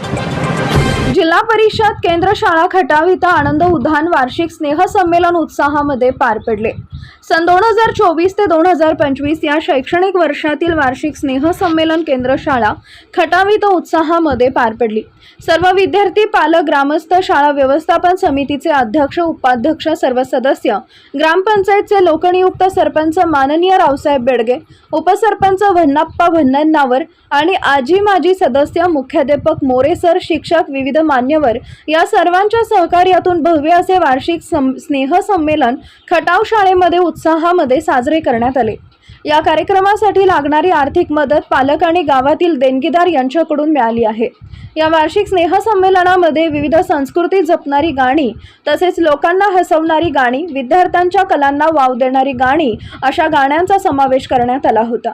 Thank you. जिल्हा परिषद केंद्र शाळा खटाव इथं आनंद उद्यान वार्षिक स्नेहसंमेलन उत्साहामध्ये पार पडले. सन दोन हजार चोवीस ते दोन हजार पंचवीस या शैक्षणिक वर्षातील वार्षिक स्नेहसंमेलन केंद्र शाळा खटाव इथं उत्साहामध्ये पार पडली. सर्व विद्यार्थी पालक ग्रामस्थ शाळा व्यवस्थापन समितीचे अध्यक्ष उपाध्यक्ष सर्व सदस्य ग्रामपंचायतचे लोकनियुक्त सरपंच माननीय रावसाहेब बेडगे उपसरपंच भन्नाप्पा भन्नन्नावर आणि आजी माजी सदस्य मुख्याध्यापक मोरे सर शिक्षक विविध मान्यवर. या सर्वांच्या सहकार्यातून भव्य असे वार्षिक सं स्नेहसंमेलन खटाव शाळेमध्ये उत्साहामध्ये साजरे करण्यात आले. या कार्यक्रमासाठी लागणारी आर्थिक मदत पालक आणि गावातील देणगीदार यांच्याकडून मिळाली आहे. या वार्षिक स्नेहसंमेलनामध्ये विविध संस्कृती जपणारी गाणी तसेच लोकांना हसवणारी गाणी विद्यार्थ्यांच्या कलांना वाव देणारी गाणी अशा गाण्यांचा समावेश करण्यात आला होता.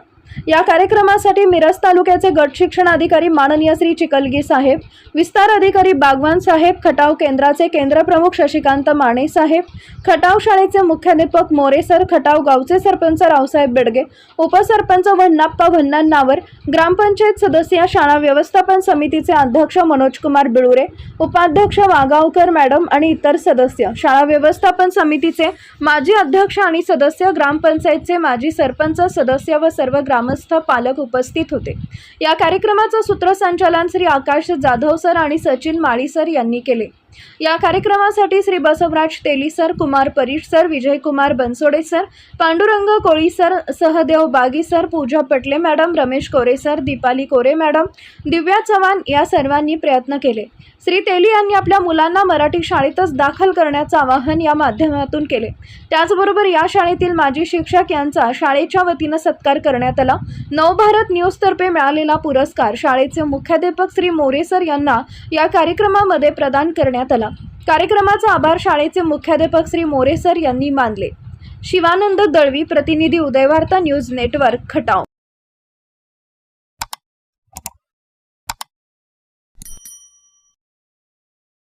या कार्यक्रमासाठी मिरज तालुक्याचे गट शिक्षण अधिकारी माननीय श्री चिकलगी साहेब विस्तार अधिकारी बागवान साहेब खटाव केंद्राचे केंद्रप्रमुख शशिकांत माने साहेब खटाव शाळेचे मुख्याध्यापक मोरे सर खटाव गावचे सरपंच रावसाहेब बेडगे उपसरपंच वन्नाप्पा भन्नांनावर ग्रामपंचायत सदस्य शाळा व्यवस्थापन समितीचे अध्यक्ष मनोजकुमार बिळुरे उपाध्यक्ष वागावकर मॅडम आणि इतर सदस्य. शाळा व्यवस्थापन समितीचे माजी अध्यक्ष आणि सदस्य ग्रामपंचायतचे माजी सरपंच सदस्य व सर्व ग्राम ग्रामस्थ पालक उपस्थित होते. या कार्यक्रमाचं सूत्रसंचालन श्री आकाश जाधव सर आणि सचिन माळी सर यांनी केले. या कार्यक्रमासाठी Shri Basavaraj Teli sir Kumar Parish sir Vijaykumar Bansode sir Pandurang Koli sir Sahadev Bagi sir Pooja Patle madam Ramesh Kore sir Deepali Kore madam Divya Chavan या सर्वांनी प्रयत्न केले. श्री तेली यांनी आपल्या मुलांना मराठी शाळेतच दाखल करण्याचं आवाहन या माध्यमातून केले. त्याचबरोबर या शाळेतील माजी शिक्षक यांचा शाळेच्या वतीनं सत्कार करण्यात आला. नवभारत न्यूजतर्फे मिळालेला पुरस्कार शाळेचे मुख्याध्यापक श्री मोरेसर यांना या कार्यक्रमामध्ये प्रदान करण्यात आला. कार्यक्रमाचा आभार शाळेचे मुख्याध्यापक श्री मोरेसर यांनी मानले. शिवानंद दळवी प्रतिनिधी उदयवार्ता न्यूज नेटवर्क खटाव.